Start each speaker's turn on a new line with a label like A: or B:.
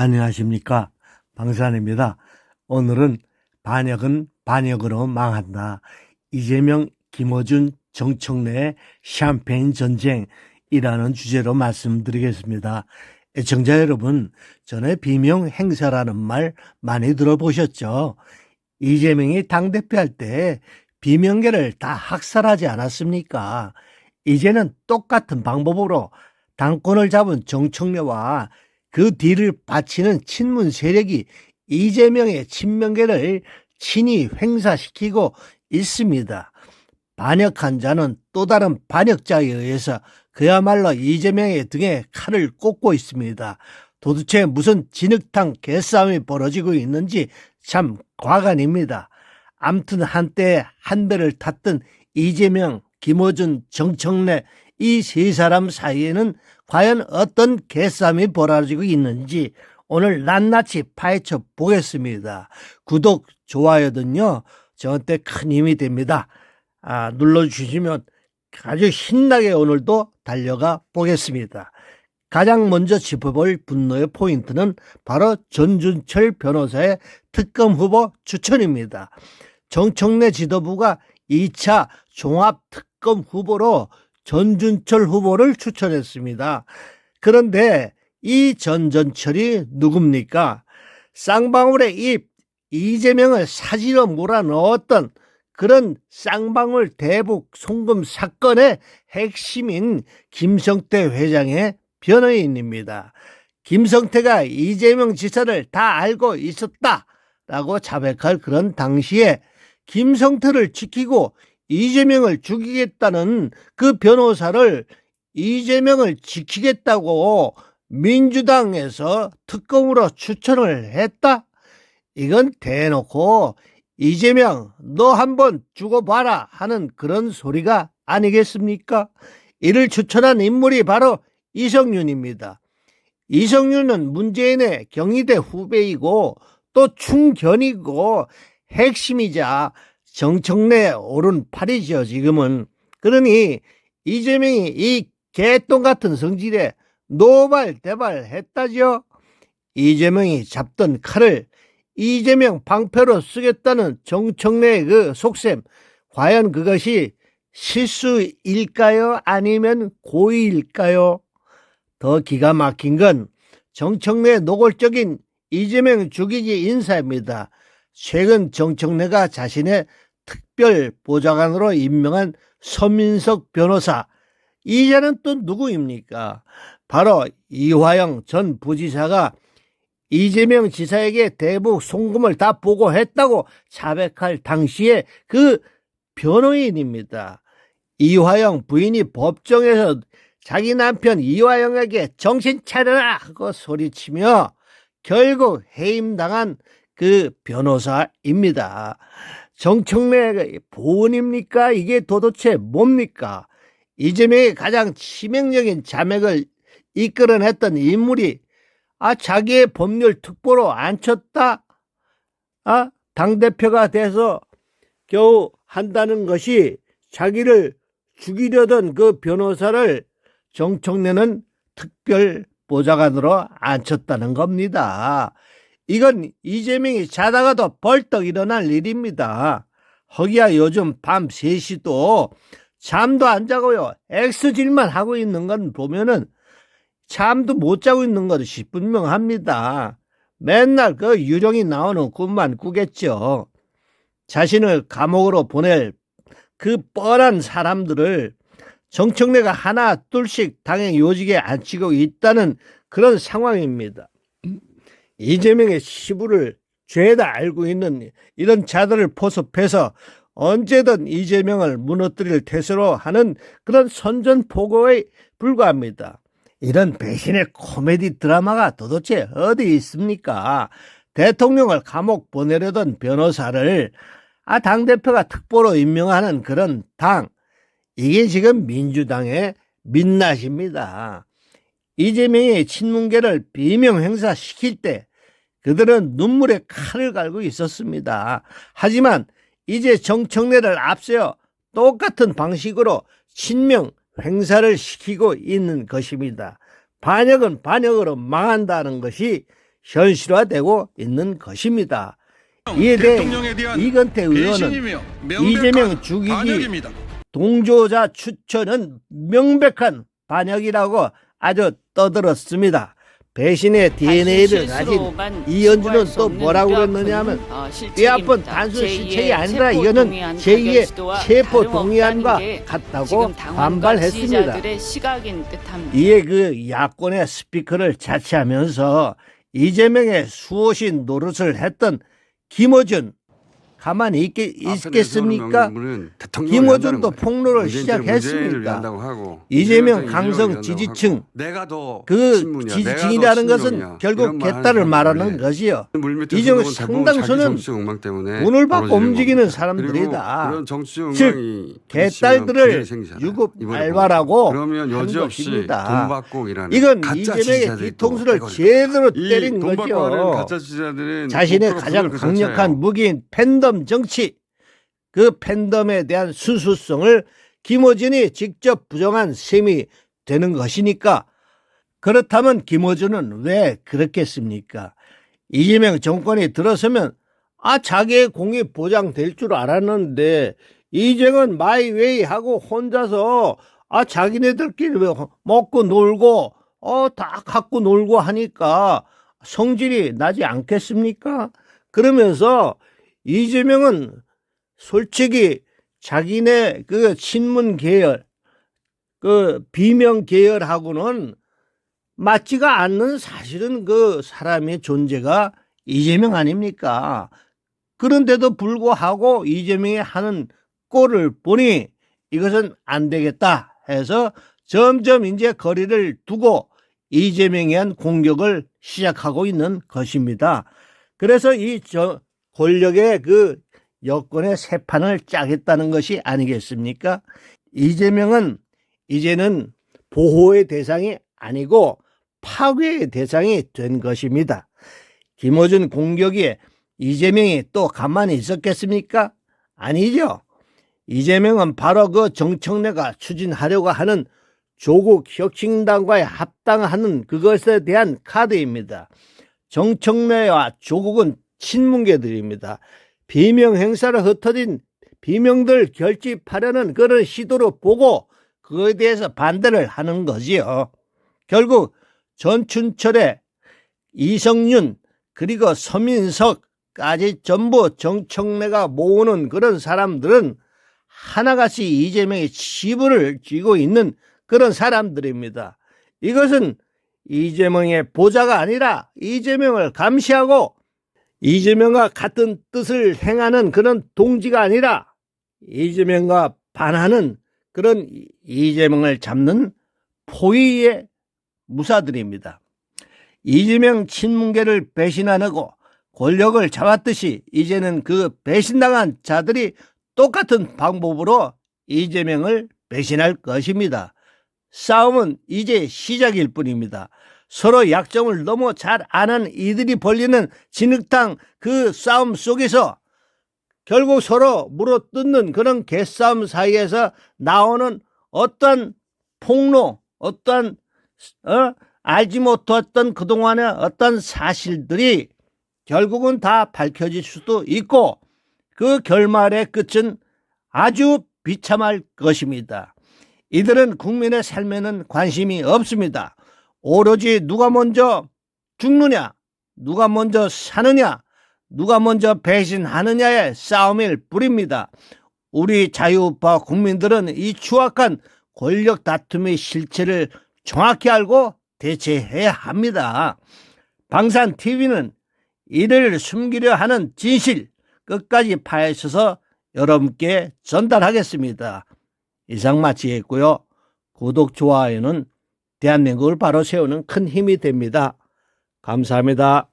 A: 안녕하십니까. 방산입니다. 오늘은 반역은 반역으로 망한다. 이재명, 김어준, 정청래의 샴페인 전쟁이라는 주제로 말씀드리겠습니다. 애청자 여러분, 전에 비명 행사라는 말 많이 들어보셨죠? 이재명이 당대표 할 때 비명계를 다 학살하지 않았습니까? 이제는 똑같은 방법으로 당권을 잡은 정청래와 그 뒤를 바치는 친문 세력이 이재명의 친명계를 친히 횡사시키고 있습니다. 반역한 자는 또 다른 반역자에 의해서 그야말로 이재명의 등에 칼을 꽂고 있습니다. 도대체 무슨 진흙탕 개싸움이 벌어지고 있는지 참 과간입니다. 암튼 한때 한 배를 탔던 이재명, 김어준, 정청래 이 세 사람 사이에는 과연 어떤 개싸움이 벌어지고 있는지 오늘 낱낱이 파헤쳐 보겠습니다. 구독, 좋아요는요, 저한테 큰 힘이 됩니다. 아, 눌러주시면 아주 신나게 오늘도 달려가 보겠습니다. 가장 먼저 짚어볼 분노의 포인트는 바로 전준철 변호사의 특검 후보 추천입니다. 정청래 지도부가 2차 종합 특검 후보로 전준철 후보를 추천했습니다. 그런데 이 전전철이 누굽니까? 쌍방울의 입 이재명을 사지로 몰아넣었던 그런 쌍방울 대북 송금 사건의 핵심인 김성태 회장의 변호인입니다. 김성태가 이재명 지사를 다 알고 있었다라고 자백할 그런 당시에 김성태를 지키고 이재명을 죽이겠다는 그 변호사를 이재명을 지키겠다고 민주당에서 특검으로 추천을 했다? 이건 대놓고 이재명 너 한번 죽어봐라 하는 그런 소리가 아니겠습니까? 이를 추천한 인물이 바로 이성윤입니다. 이성윤은 문재인의 경희대 후배이고 또 충견이고 핵심이자 정청래 오른 팔이죠 지금은. 그러니 이재명이 이 개똥 같은 성질에 노발대발했다죠. 이재명이 잡던 칼을 이재명 방패로 쓰겠다는 정청래의 그 속셈. 과연 그것이 실수일까요? 아니면 고의일까요? 더 기가 막힌 건 정청래의 노골적인 이재명 죽이기 인사입니다 최근 정청래가 자신의 특별 보좌관으로 임명한 서민석 변호사 이제는 또 누구입니까? 바로 이화영 전 부지사가 이재명 지사에게 대북 송금을 다 보고했다고 자백할 당시에 그 변호인입니다. 이화영 부인이 법정에서 자기 남편 이화영에게 정신 차려라 하고 소리치며 결국 해임당한 그 변호사입니다. 정청래 보은입니까? 이게 도대체 뭡니까? 이재명의 가장 치명적인 자맥을 이끌어냈던 인물이 아 자기의 법률 특보로 앉혔다. 아 당대표가 돼서 겨우 한다는 것이 자기를 죽이려던 그 변호사를 정청래는 특별 보좌관으로 앉혔다는 겁니다. 이건 이재명이 자다가도 벌떡 일어날 일입니다. 허기야 요즘 밤 3시도 잠도 안 자고요. 엑스질만 하고 있는 건 보면은 잠도 못 자고 있는 것이 분명합니다. 맨날 그 유령이 나오는 꿈만 꾸겠죠. 자신을 감옥으로 보낼 그 뻔한 사람들을 정청래가 하나 둘씩 당의 요직에 앉히고 있다는 그런 상황입니다. 이재명의 시부를 죄다 알고 있는 이런 자들을 포섭해서 언제든 이재명을 무너뜨릴 태세로 하는 그런 선전포고에 불과합니다. 이런 배신의 코미디 드라마가 도대체 어디 있습니까? 대통령을 감옥 보내려던 변호사를 아, 당대표가 특보로 임명하는 그런 당. 이게 지금 민주당의 민낯입니다. 이재명의 친문계를 비명 행사시킬 때 그들은 눈물에 칼을 갈고 있었습니다. 하지만 이제 정청래를 앞세워 똑같은 방식으로 친명 행사를 시키고 있는 것입니다. 반역은 반역으로 망한다는 것이 현실화되고 있는 것입니다. 이에 대해 이건태 의원은 이재명 죽이기
B: 반역입니다.
A: 동조자 추천은 명백한 반역이라고 아주 떠들었습니다. 배신의 DNA를 가진 이현주는 또 뭐라고 그랬느냐 하면 뼈아픈 단순 실책이 아니라 이거는 제2의 체포 동의안과 같다고 반발했습니다. 이에 그 야권의 스피커를 자치하면서 이재명의 수호시 노릇을 했던 김어준 가만히 있게, 있겠습니까? 김어준도 폭로를 시작했습니다. 이재명 강성 지지층 그 지지층이라는
C: 더
A: 것은. 결국 개딸을
C: 하는
A: 말하는 것이요. 이중
C: 보면 대부분
A: 상당수는 돈을 받고 움직이는. 사람들이다. 즉, 개딸들을. 유급 알바라고 하는 것입니다. 이건 이재명의 뒤통수를. 제대로
C: 이
A: 때린 거죠. 자신의 가장
C: 그
A: 강력한. 무기인 팬덤 정치, 그 팬덤에 대한 순수성을 김어준이 직접 부정한 셈이 되는 것이니까 그렇다면 김어준은 왜 그렇겠습니까? 이재명 정권이 들어서면 아 자기의 공이 보장될 줄 알았는데 이재명은 마이웨이 하고 혼자서 아 자기네들끼리 먹고 놀고 어 다 갖고 놀고 하니까 성질이 나지 않겠습니까? 그러면서 이재명은 솔직히 자기네 그 친문 계열, 그 비명 계열하고는 맞지가 않는 사실은 그 사람의 존재가 이재명 아닙니까? 그런데도 불구하고 이재명이 하는 꼴을 보니 이것은 안 되겠다 해서 점점 이제 거리를 두고 이재명에 대한 공격을 시작하고 있는 것입니다. 그래서 이 저 권력의 그 여권의 새 판을 짜겠다는 것이 아니겠습니까? 이재명은 이제는 보호의 대상이 아니고 파괴의 대상이 된 것입니다. 김어준 공격에 이재명이 또 가만히 있었겠습니까? 아니죠. 이재명은 바로 그 정청래가 추진하려고 하는 조국 혁신당과의 합당하는 그것에 대한 카드입니다. 정청래와 조국은 친문계들입니다. 비명 행사를 흩어진 비명들 결집하려는 그런 시도로 보고 그거에 대해서 반대를 하는 거지요. 결국 전춘철의 이성윤 그리고 서민석까지 전부 정청래가 모으는 그런 사람들은 하나같이 이재명의 지분을 쥐고 있는 그런 사람들입니다. 이것은 이재명의 보좌가 아니라 이재명을 감시하고 이재명과 같은 뜻을 행하는 그런 동지가 아니라 이재명과 반하는 그런 이재명을 잡는 포위의 무사들입니다. 이재명 친문계를 배신하고 권력을 잡았듯이 이제는 그 배신당한 자들이 똑같은 방법으로 이재명을 배신할 것입니다. 싸움은 이제 시작일 뿐입니다. 서로 약점을 너무 잘 아는 이들이 벌리는 진흙탕 그 싸움 속에서 결국 서로 물어뜯는 그런 개싸움 사이에서 나오는 어떤 폭로, 어떤 어? 알지 못했던 그동안의 어떤 사실들이 결국은 다 밝혀질 수도 있고 그 결말의 끝은 아주 비참할 것입니다. 이들은 국민의 삶에는 관심이 없습니다. 오로지 누가 먼저 죽느냐, 누가 먼저 사느냐, 누가 먼저 배신하느냐의 싸움일 뿐입니다. 우리 자유우파 국민들은 이 추악한 권력 다툼의 실체를 정확히 알고 대처해야 합니다. 방산 TV는 이를 숨기려 하는 진실 끝까지 파헤쳐서 여러분께 전달하겠습니다. 이상 마치겠고요. 구독, 좋아요는 대한민국을 바로 세우는 큰 힘이 됩니다. 감사합니다.